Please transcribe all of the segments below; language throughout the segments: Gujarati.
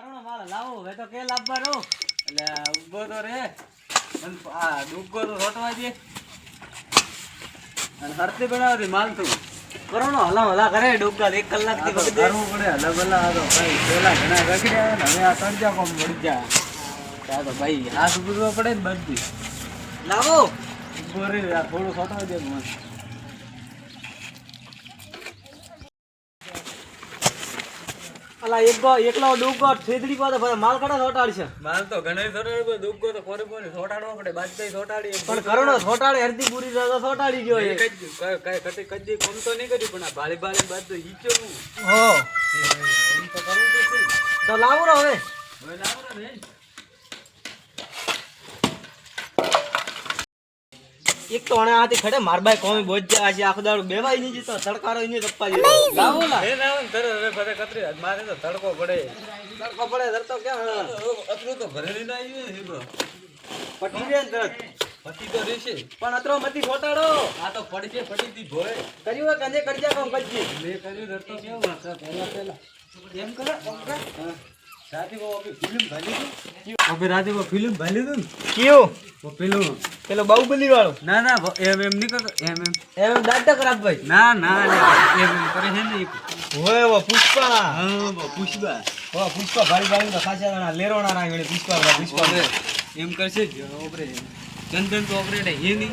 કરોડો માલ લાવો હવે તો કે લાવવાનો એટલે ઊભો તો રે અને આ ડુગો તો રોટવા દે. અને હરતી બનાવતી માલ તું કરોડો હલા હલા કરે ડુગા એક કલાકથી કરવું પડે હલા ભલા આ તો ભાઈ પેલા ઘણા રખડ્યા ને હવે આ તરજા કોમ મળી જાય. આ તો ભાઈ હાથ ઉભરવા પડે ને બધી. લાવો. ઊભો રે થોડું ખોટવા દે મને. અલા એક ગો એકલો ડૂબકો થેદડી પાસે ફરે માલ કડા સોટાડશે માલ તો ઘણો પણ દુઃખ તો ફોરે ફોરે સોટાડવો પડે થોટાડી એમ પણ કરોડો સોટાડે અડધી પૂરી તો સોટાડી ગયો એ. કઈ કઈ કટી કદી કોમ તો નહીં કર્યું પણ આ ભાળી ભાળી બાદ તો ઈચ્છો હો તો લાવો રો હવે. લાવો ને. એક તો અણે આથી ખડે માર બાય કોમી બોજ જાય છે આખો દાડો બેવાય નહીં જતો તડકારો નહીં તપ્પા જાય લાવો ના એ લાવો ને તરત હવે ફરે કતરી મારે તો તડકો પડે. તડકો પડે ધર તો હા. અતરું તો ભરેલી ના આવી હે બ્રો. પટી રે તરત. પતિ તો રહેશે. પણ અતરો મતી ફોટાડો. આ તો પડશે પડી દી ભોય. કર્યું હોય કંજે કરજા કામ કરજી મે કર્યું ધરતો કેવું વાસા પહેલા પહેલા. એમ કરે ઓકે કરે. આપણે ફિલ્મ ભાલી તો પેલું પેલો બાહુબલી વાળો ના ના એમ એમ નહીં કરતો એમ એમ. એમ દાંડા ખરાબ ભાઈ ના ના એમ એમ કરે છે ને હોય વો પુષ્પા. પુષ્પા. હો પુષ્પા ભારી તો ખાસા લેરોણા ના પુષ્પા પુષ્પા. એમ કરશે જ. ઓપરે ચંદન ઓપરેટ હે નહીં.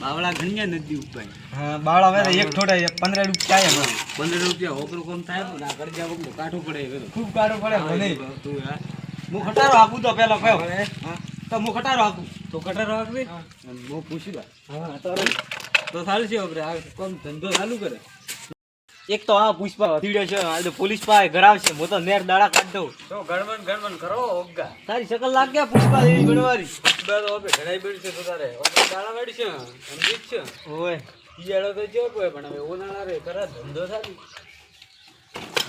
બાવળા ઘણ્યા નદી ઉપર. હા બાવળા હવે એક થોડા પંદર રૂપિયા થાય. પંદર રૂપિયા ઓપરું કોમ થાય તો ના કરજા કોમ કાઠું પડે ખૂબ કાઠું પડે ભલે. તું યાર હું. ખટારો આપું તો પેલો કયો? તો હું ખટારો આપું તો ખટારો રાખવી હું. પૂછી દઉં હા તો સારું છે ઓપરે આ કોમ ધંધો ચાલુ કરે. એક તો આ પુષ્પા તીડે છે આ તો પોલીસ પાસે ઘરાવશે હું તો નેર દાડા કાઢ દઉં. તો ગણવન ગણવન કરો ઓગા. તારી શકલ લાગ ગયા પુષ્પા દેવી ગણવારી બે તો ઓબે ઘણાય બેડ છે તો તારે ઓબે દાડા બેડ છે સમજી છે. ઓય. ઈયાળો તો જો કોઈ પણ હવે ઓનાળા રે કરા ધંધો ચાલુ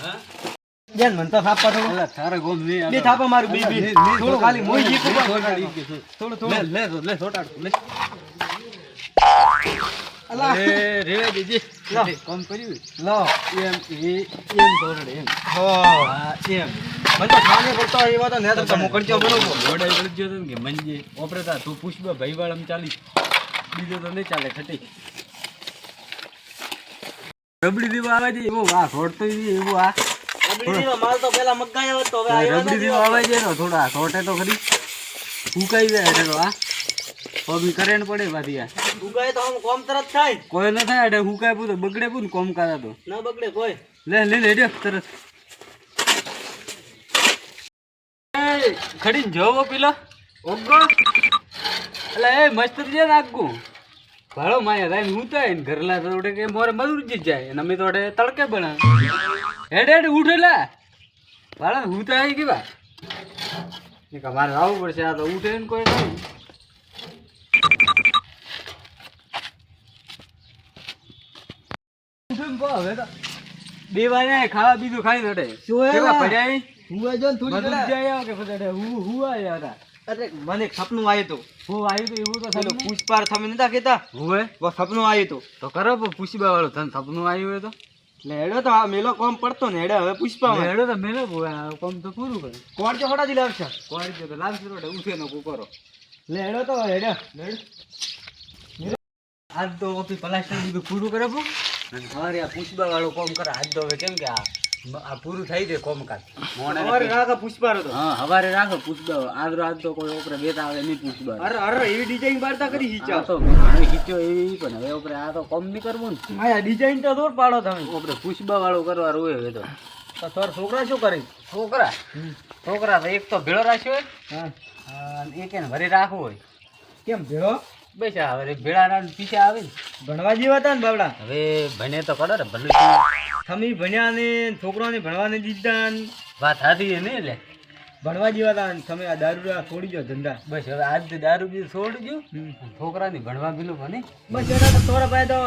હા? જેન મન તો થાપા થોડું. અલા તારે ગોમ નહીં બે થાપા મારું બે બી થોડું ખાલી મોઈ જી કુબા થોડું થોડું લે લે લે લે. રેવા દેજે કોમ કર્યું? લો. એમ એ એમ સોટાડ એમ. હો. એમ. મને તો ખાને પડતો એવા તો નેત્ર તો મોકળજો બરોબર. મોડાઈ વળી ગયો તો કે મંજે ઓપરેતા તું પુષ્પા ભાઈ આમ ચાલી બીજો તો નહીં ચાલે ખટી. રબડી દીવા આવે છે? એવો આ છોડતો એવો આ. રબડીનો માલ તો પેલા મગાયો તો હવે રબડી દીવા આવે છે ને થોડા છોટે તો ખરી. ઉકાઈ જાય તો આ. કરે ને પડે પાછી ઉગાય તો આમ કોમ તરત થાય કોઈ ન થાય એટલે હુકાય પૂતો બગડે પૂ ને કોમ કાતા તો. ના બગડે કોઈ. લે લે લે તરત. ખડીને જોવો પેલો. ઓગો. એટલે એ મસ્ત છે ને આગું ભાડો માયા થાય હું તો ને ઘરલા તો કે મોરે મજૂર જ જાય અને અમે તો વડે તડકે બના. હેડ હેડ ઉઠેલા ભાડો હું તો આવી કેવા એ અમારે આવવું પડશે આ તો ઉઠે ને કોઈ નહીં. હવે તો બે વાર ખાવા બીજું ખાઈ નડે. શું કેવા જો થોડી જાય કે ફટાડે હું હું આયા હતા. અરે મને સપનું આવ્યું હતું. હું આવ્યું તો એવું તો પેલો પુષ્પાર તમે નતા કહેતા? હોય સપનું આવ્યું હતું. તો કરો પુષ્પા વાળો તને સપનું આવ્યું હોય તો. હેડો તો આ મેલો કોમ પડતો ને હેડે હવે પુષ્પા તો મેલો કોમ તો પૂરું કરે. કોણ જો હોડાજી લાવશે. કોઈ દે તો લાવશે રોડે ઉઠે નો કુકરો લે હેડો તો હેડો. આજ તો ઓફિસ પ્લાસ્ટર બધું પૂરું કરે અને સવારે આ પુષ્પા વાળો કોમ કરે હાથ ધોવે હવે કેમ કે આ આ પૂરું થઈ જાય કોમકાજ મોડે અમારે રાખો પુષ્પારો તો. હા હવારે રાખો પુષ્પા આજ રાત તો કોઈ ઓપરે બેતા આવે નહીં પુષ્પા અરે અરે એવી ડિઝાઇન બારતા કરી હિચા તો ઘણો ખીચ્યો એવી પણ હવે ઓપરે આ તો કોમ નહીં કરવું ને. આયા ડિઝાઇન તો દોર પાડો તમે. ઓપરે પુષ્પા વાળો કરવા રોય હવે તો. તો તાર છોકરા શું કરે? છોકરા? છોકરા તો એક તો ભેળો રાખ્યો હોય. હા. અને એક એને ભરી રાખવું હોય. કેમ ભેળો? બસ હવે ભેળાના પીછે આવે. ને ભણવા જેવા હતા ને બાબડા હવે ભણે તો કરો ને ભલે તમે ભણ્યા ને છોકરાને ભણવા ને દીધા ને. વાત એ નહીં એટલે. ભણવા જેવા હતા ને તમે આ દારૂ છોડી દો ધંધા. બસ હવે આજ દારૂ બીજું છોડી દઉં છોકરાની ભણવા પેલું ભણે. બસ એના તો તોરા પાસે તો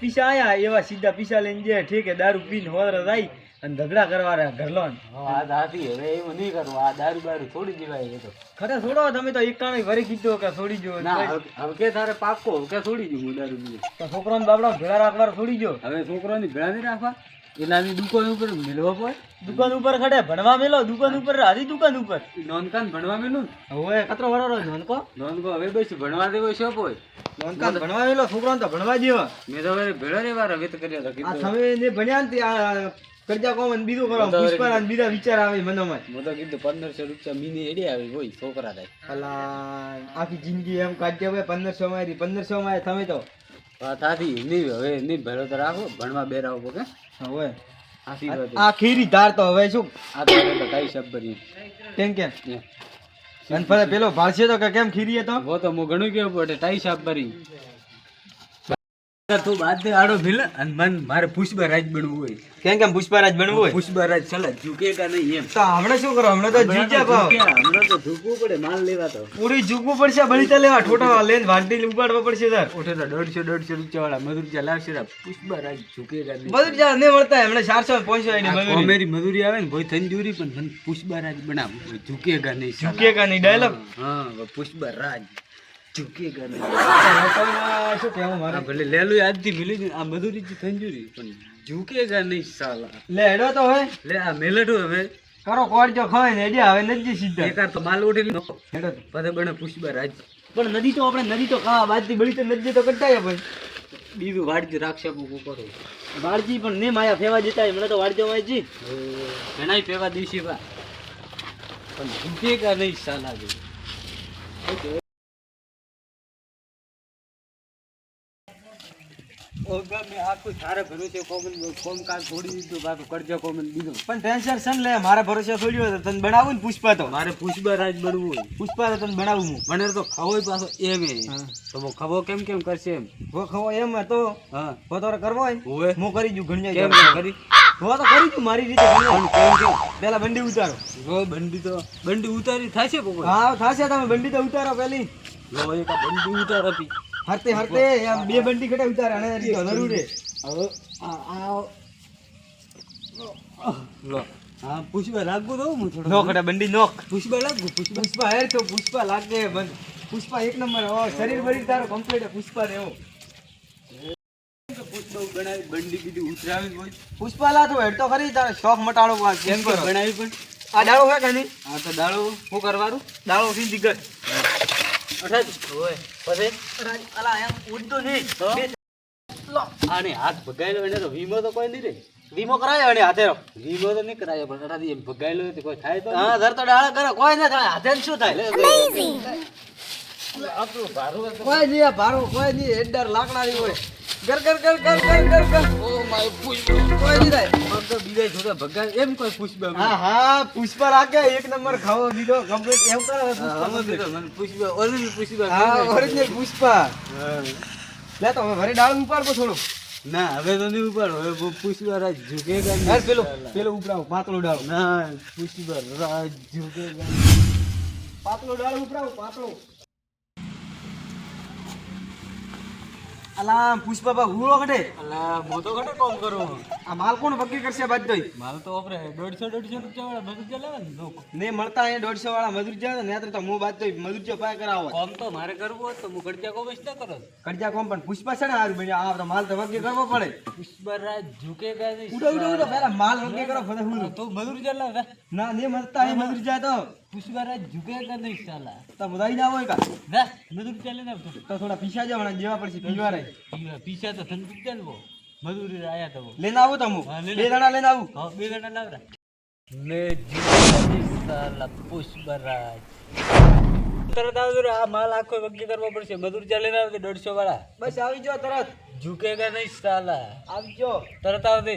પીસા આયા એવા સીધા પીસા લઈને જે ઠીક દારૂ પીને હોદર જાય અને ઝઘડા કરવા રહ્યા ઘર લોન આજ હાથી હવે એવું નહીં કરવું આ દારૂ બારૂ છોડી દેવાય એ તો. ખરે છોડો તમે તો એકાણું વરી કીધો કે છોડી જો ના હવે કે તારે પાકો કે છોડી જો દારૂ બીજું તો છોકરાને બાબડા ભેળા રાખવા છોડી જો હવે છોકરાની ભેળા નહીં રાખવા? એનાની દુકાન ઉપર મેળવો પડે? દુકાન ઉપર ખડે ભણવા મેલો દુકાન ઉપર હારી દુકાન ઉપર. નોનકાન ભણવા મેલું હવે કતરો વરારો નોનકો. નોનકો હવે બસ ભણવા દેવો શોપ હોય નોનકાન ભણવા મેલો છોકરાને તો ભણવા દેવા. મેં તો હવે ભેળા રેવા રવિત હવે કર્યા હતા આ સમય ને ભણ્યા ને આ કરજા કોમન બીજું કરો પુષ્પાના બીજા વિચાર આવે મને હું તો કીધું પંદરસો રૂપિયા મીની એડી આવી હોય છોકરા થાય. અલા આખી જિંદગી એમ કાઢજે ભાઈ પંદરસો માં પંદરસો માં તમે તો. થાથી નહીં હવે નહીં ભરો તો રાખો ભણવા બેરાવો પગે હવે આ ખીરી ધાર તો હવે શું? આ તો કઈ શબ્દ નહીં. કેમ કેમ અને પેલો ભાળશે તો કે કેમ ખીરી તો? હો તો હું ઘણું કેવું પડે ટાઈ સાફ ભરી. તું બાદ આડો ભીલ અને મન મારે પુષ્પરાજ બનવું હોય. કેમ કેમ પુષ્પારાજ બનવું હોય? પુષ્પરાજ ચલે ઝૂકેગા નહીં એમ. તો હમણાં શું કરો? હમણાં તો જીજા ભાવ. હમણાં તો ઝૂકવું પડે માલ લેવા તો. પૂરી ઝૂકવું પડશે બળીતા લેવા ઠોટા લેન વાંટી ઉપાડવા પડશે તાર. ઓઠે તો દોઢસો દોઢસો રૂપિયા વાળા મધુરજા લાવશે પુષ્પરાજ ઝૂકેગા નહીં? મધુરજા નહીં મળતા હમણાં ચારસો પાંચસો એની મજૂરી મધુરી મજૂરી આવે ને ભોય થંજુરી પણ મને પુષ્પરાજ બનાવું ઝૂકે કા નહીં ઝૂકે કા નહીં ડાયલોગ હા પુષ્પરાજ. ઝૂકેગા નહીં શું કહેવું મારે ભલે લેલું આજથી મિલી આ મજૂરી થી થંજુરી પણ ઝૂકેગા નહીં સાલા. લે હેડો તો હવે. લે આ મેલેટું હવે. કરો કોડજો ખવાય ને હેડ્યા હવે નથી સીધા. એકાર તો માલ ઉઠી નો હેડો. પછી બને પુષ્પરાજ પણ નદી તો આપણે નદી તો ખાવા બાજથી બળી તો નદી તો કટાય ભાઈ. બીજું વાડજી રાખશે મૂકું કરો. વાડજી પણ ને માયા ફેવા જતા મને તો વાડજો વાંચી એનાય ફેવા દિવસી બા. પણ ઝૂકેગા નહીં સાલા જો? ખવો કેમ કેમ કરશે એમ ખવો એમ તો હા કરવો હોય કરી દઉં ઘણી કરી તો કરી દઉં મારી રીતે પેલા બંડી ઉતારો. બંડી તો બંડી ઉતારી થશે હા થાશે તમે બંડી તો ઉતારો પેલી. બંડી ઉતારો હતી હરતે હરતે એમ બે બંડી કટે ઉતારે અને છે. હવે આ લો. હા પુષ્પા લાગુ તો હું થોડો નોખ બંડી નોખ. પુષ્પા લાગુ? પુષ્પા પુષ્પા હેર તો પુષ્પા લાગે મન પુષ્પા એક નંબર હો શરીર બરીર તારો કમ્પ્લીટ પુષ્પા રેવો પુષ્પા બનાવી બંડી બીજી ઉતરાવી હોય પુષ્પા લા તું હેડ તો ખરી તારો શોખ મટાડો કેમ કે બનાવી પણ. આ દાડો હે કે નહીં? આ તો દાળો શું કરવાનું? દાળો થી દિગત હાથ ભગાયેલો એને તો વીમો તો? કોઈ નહીં રે વીમો કરાયો અને હાથે વીમો તો નહીં કરાયો પણ અઠાથી એમ કોઈ થાય તો હા ધર કોઈ ના થાય હાથે શું થાય કોઈ નહીં ભારું કોઈ નહીં હેડર લાકડાની હોય ગર ગર ગર ગર ગર ગર ગર ઓ માય પુષ્પ. કોઈ નહીં થાય. આમ તો બીજા જોતા ભગવાન. એમ કોઈ પુષ્પા હા હા પુષ્પા રાખે એક નંબર ખાવો દીધો કમ્પ્લીટ એમ કરે મને પુષ્પા ઓરિજિનલ પુષ્પા હા ઓરિજિનલ પુષ્પા. લે તો હવે ભરી ડાળ ઉપાડ કો થોડું ના હવે તો નહીં ઉપાડ. હવે પુષ્પ રાજ ઝુકે ગા પેલો પેલો ઉપડાવો પાતળો ડાળ. ના પુષ્પ રાજ ઝુકેગા પાતળો ડાળ ઉપડાવો પાતળો. અલા પુષ્પા બા હુળો કટે અલા મો તો ઘટે કોમ કરો. આ માલ કોણ ભક્કી કરશે બાદ દઈ માલ તો ઓપરે 150 150 રૂપિયા વાળા મજૂર ચલાવે ને લોકો ને મળતા એ 150 વાળા મજૂર જાય ને તો મો બાદ દઈ મજૂર જો પાય કરાવો કોમ તો મારે કરવું તો હું કડજા કોમ જ ના કરો. કડજા કોમ પણ પુષ્પા છે ને હારું બન્યા. આ તો માલ તો ભક્કી કરવો પડે. પુષ્પા રાજ ઝુકેગા નહીં ઉડો ઉડો ઉડો પેલા માલ ભક્કી કરો ફરે હું તો મજૂર ચલાવે ના ને મળતા એ મજૂર જાય તો. પુષ્પા રાજ ઝુકેગા નહીં સાલા તો બધાઈ ના હોય કા? જા મજૂર ચાલે ને આવતો તો થોડા પીસા જાવ ને જેવા પડશે પીવા રહી. પીછા તો ચાલવો મજૂરી આયા તો લઈને આવું તો લઈને બે જણા આવું. હા બે ઘંટા લાવરા. ને જીવન સાલા પુષ્પરાજ. તરત આવજો આ માલ આખો વગી કરવો પડશે. મજૂર ચાલે ને આવશે દોઢસો વાળા. બસ આવી જાઓ તરત. ઝુકેગા નહીં સાલા? આવજો તરત આવજે.